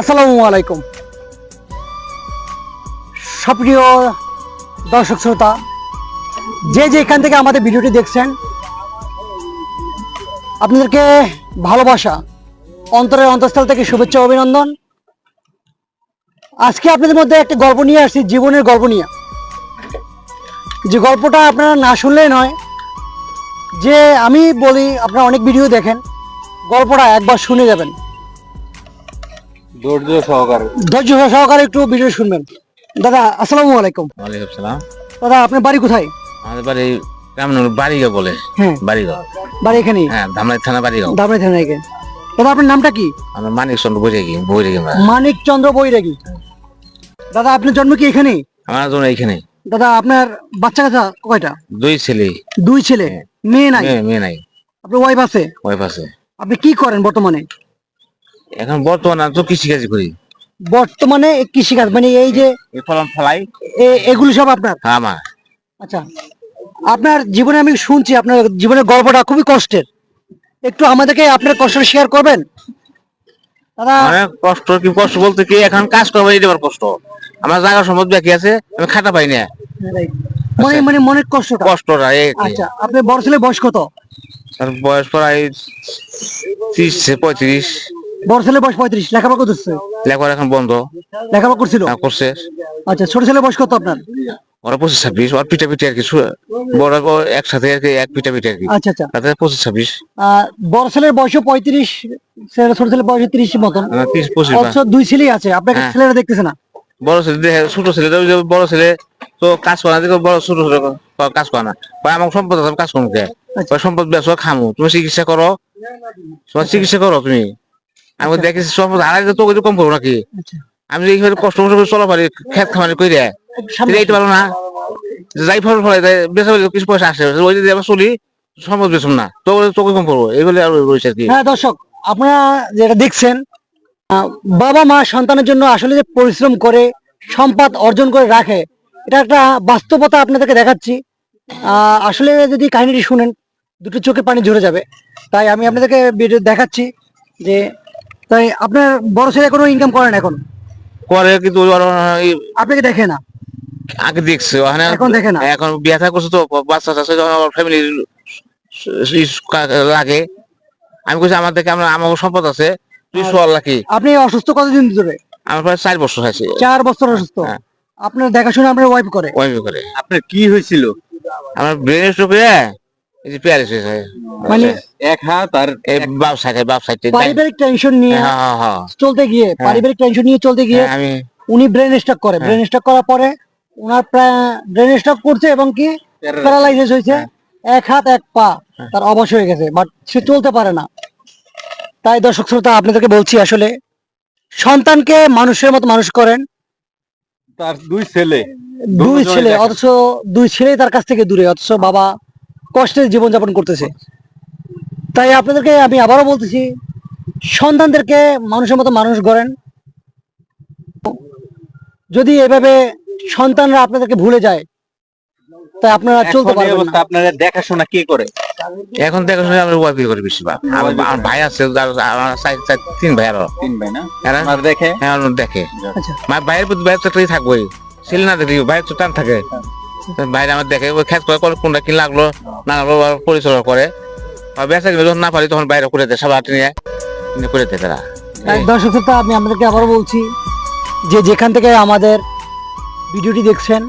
আসসালামু আলাইকুম। সুপ্রিয় দর্শক শ্রোতা, যে যেখান থেকে আমাদের ভিডিওটি দেখছেন, আপনাদেরকে ভালোবাসা, অন্তরের অন্তঃস্থল থেকে শুভেচ্ছা অভিনন্দন। আজকে আপনাদের মধ্যে একটা গল্প নিয়ে আসছি, জীবনের গল্প নিয়ে। যে গল্পটা আপনারা না শুনলেই নয়, যে আমি বলি, আপনারা অনেক ভিডিও দেখেন, গল্পটা একবার শুনে যাবেন। ধৈর্য সহকারে। ধৈর্য সহকারে একটু ভিডিও শুনবেন। দাদা আসসালামু আলাইকুম। ওয়ালাইকুম সালাম। দাদা আপনার বাড়ি কোথায়? আমাদের বাড়ি বাড়িগাঁও বলে। হ্যাঁ। বাড়িগাঁও। বাড়ি এখানে? হ্যাঁ ধামরাই থানা বাড়িগাঁও। দাবড়ে থানা এখানে দাদা আপনার নামটা কি? আমরা মানিক চন্দ্র বৈরাগী বৈরাগী মানিক চন্দ্র বৈরাগী। দাদা আপনার জন্ম কি এখানে? আমার জন্য এইখানে দাদা আপনার বাচ্চা কাচ্চা কয়টা? দুই ছেলে। দুই ছেলে? মেয়ে নাই? মেয়ে মেয়ে নাই। আপনার ওয়াইফ আছে? ওয়াইফ আছে। আপনি কি করেন বর্তমানে? এখন বর্তমানে তো কৃষিকাজ করি। বর্তমানে কৃষিকাজ মানে এই যে ফলন ফলাই। এগুলো সব আপনার? হ্যাঁ, আমার। আচ্ছা আপনার জীবনে আমি শুনছি আপনার জীবনের গল্পটা খুবই কষ্টের। একটু আমাদেরকে আপনার কষ্ট শেয়ার করবেন? দাদা কষ্ট কি কষ্ট বলতে কি এখন কাজ করব এটা আবার কষ্ট। আমার জায়গা সম্পদ বাকি আছে আমি খাটা পাই না। মনে মানে মনের কষ্টটা? কষ্টটা। আচ্ছা আপনার বড় ছেলে বয়স কত? বয়স প্রায় ত্রিশ পঁয়ত্রিশ। বড় ছেলে বয়স পঁয়ত্রিশ লেখাপড়া করতেছে লেখাপড়া এখন বন্ধ। লেখাপড়া করছিল? করছে। আচ্ছা ছোট ছেলে বয়স কত আপনার? ওরা পঁচিশ ছাব্বিশ। ওর পিঠা পিঠে আর কি বড় একসাথে আর কি এক পিঠা পিঠে আর কি। আচ্ছা আচ্ছা। তাতে পঁচিশ ছাব্বিশ। বড় ছেলের বয়স পঁয়ত্রিশ ছোট ছেলের বয়স তিরিশ মতন। না, ত্রিশ পঁচিশ বা- দুই ছেলেই আছে আপনাকে হ্যাঁ। ছেলেরা দেখতেছে না। বড় ছেলে দেখে ছোট ছেলে বড় ছেলে তো কাজ করে না দেখো বড় ছোট ছেলে কাজ করে না। আমার সম্পদ আছে কাজ করব কে? আচ্ছা। সম্পদ বেসো খামো। তুমি চিকিৎসা করো। তোমার চিকিৎসা করো তুমি। আমি দেখেছি সম্পদ হারাই তো ওই কম করব নাকি? আচ্ছা। আমি এইভাবে কষ্ট কষ্ট করে চলা পারি খেত খামারি করে সামনে- পারো না। যাই ফল ফলে বেচা বলে কিছু পয়সা আসে ওই যদি আমরা চলি সম্পদ বেচুম না। তো তোকে কম করব এইগুলো আর রয়েছে আর কি। হ্যাঁ দর্শক আপনারা যেটা দেখছেন বাবা মা সন্তানের জন্য আসলে যে পরিশ্রম করে সম্পদ অর্জন করে রাখে এটা একটা বাস্তবতা আপনাদেরকে দেখাচ্ছি। আহ, আসলে যদি কাহিনীটি শুনেন দুটো চোখে পানি ঝরে যাবে। তাই আমি আপনাদেরকে ভিডিও দেখাচ্ছি যে তাই আপনার বড় ছেলে কোনো ইনকাম করেন এখন? করে কিন্তু আপনাকে দেখে না? আগে দেখছে ওখানে এখন দেখে না। এখন বিয়া থা করছে তো বাচ্চা আছে ফ্যামিলি লাগে আমি কইছি আমার দেখে আমরা আমার সম্পদ আছে তুই সোয়াল রাখি আপনি অসুস্থ কতদিন ধরে? আমার প্রায় চার বছর হয়েছে। চার বছর অসুস্থ? হ্যাঁ। আপনার দেখাশোনা আপনার ওয়াইফ করে? ওয়াইফ করে। আপনার কি হয়েছিল? আমার ব্রেন স্ট্রোক হয়ে এই যে প্যারিস হয়েছে। মানে এক হাত আর বাপ সাইডে বাপ সাইডে পারিবারিক টেনশন নিয়ে হ্যাঁ চলতে গিয়ে পারিবারিক টেনশন নিয়ে চলতে গিয়ে উনি ব্রেন স্ট্রোক করে। ব্রেন স্ট্রোক করার পরে ওনার ব্রেন স্ট্রোক করছে এবং কি প্যারালাইসিস হয়েছে। এক হাত এক পা তার অবশ গেছে বাট সে চলতে পারে না। তাই দর্শক শ্রোতা আপনাদেরকে বলছি আসলে সন্তানকে মানুষের মতো মানুষ করেন। তার দুই ছেলে। দুই ছেলে অথচ দুই ছেলে তার কাছ থেকে দূরে অথচ বাবা কষ্টের জীবনযাপন করতেছে। তাই আপনাদেরকে আমি আবারও বলতেছি সন্তানদেরকে মানুষের মতো মানুষ গড়েন। যদি এভাবে সন্তানরা আপনাদেরকে ভুলে যায় তাই আপনারা চলতে পারবেন অবস্থা না আপনারা দেখাশোনা কে করে? এখন দেখাশোনা আমরা ওয়াইফ করি বেশি ভাগ? আমার ভাই আছে যার- আমার তিন ভাই আরও। তিন ভাই না? এরা দেখে? হ্যাঁ দেখে। আচ্ছা। মা ভাইয়ের প্রতি ভাইয়ের চাকরি থাকবোই। ছেলে না দেখলি ভাইয়ের তো টান থাকে। ভাইরা আমার দেখে খেত করে কোনটা কি লাগল না লাগল পরিচালনা করে। আর বেচা কিনে যখন না পারি তখন বাইরে করে দেয় সবাই নিয়ে নিয়ে করে দেয় তারা। দর্শক শ্রোতা আমি আপনাদেরকে আবারও বলছি যে যেখান থেকে আমাদের ভিডিওটি দেখছেন